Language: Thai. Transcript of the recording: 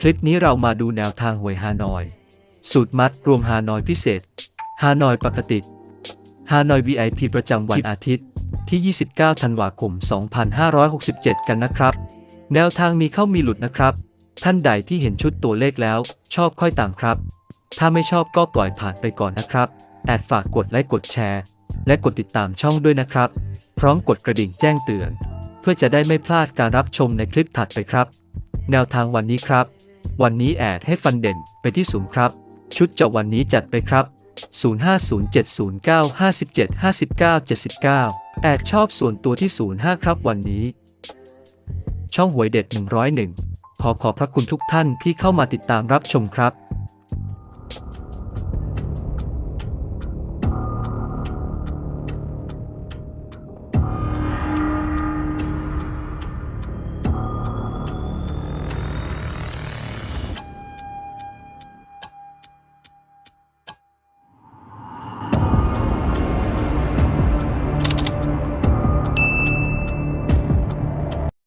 คลิปนี้เรามาดูแนวทางหวยฮานอย สูตรมัดรวมฮานอยพิเศษ ฮานอยปกติ ฮานอย VIP ประจำวันอาทิตย์ ที่ 29 ธันวาคม 2567 กันนะครับ แนวทางมีเข้ามีหลุดนะครับ ท่านใดที่เห็นชุดตัวเลขแล้ว ชอบค่อยตามครับ ถ้าไม่ชอบก็ปล่อยผ่านไปก่อนนะครับแอดฝากกดไลค์กดแชร์ และกดติดตามช่องด้วยนะครับ พร้อมกดกระดิ่งแจ้งเตือน เพื่อจะได้ไม่พลาดการรับชมในคลิปถัดไปครับ แนวทางวันนี้ครับ วันนี้แอดให้ฟันเด่นไปที่ศูนย์ครับ ชุดเจาะวันนี้จัดไปครับ 050709575979 แอดชอบส่วนตัวที่ 05 ครับวันนี้ ช่องหวยเด็ด 101 ขอขอบพระคุณทุกท่านที่เข้ามาติดตามรับชมครับ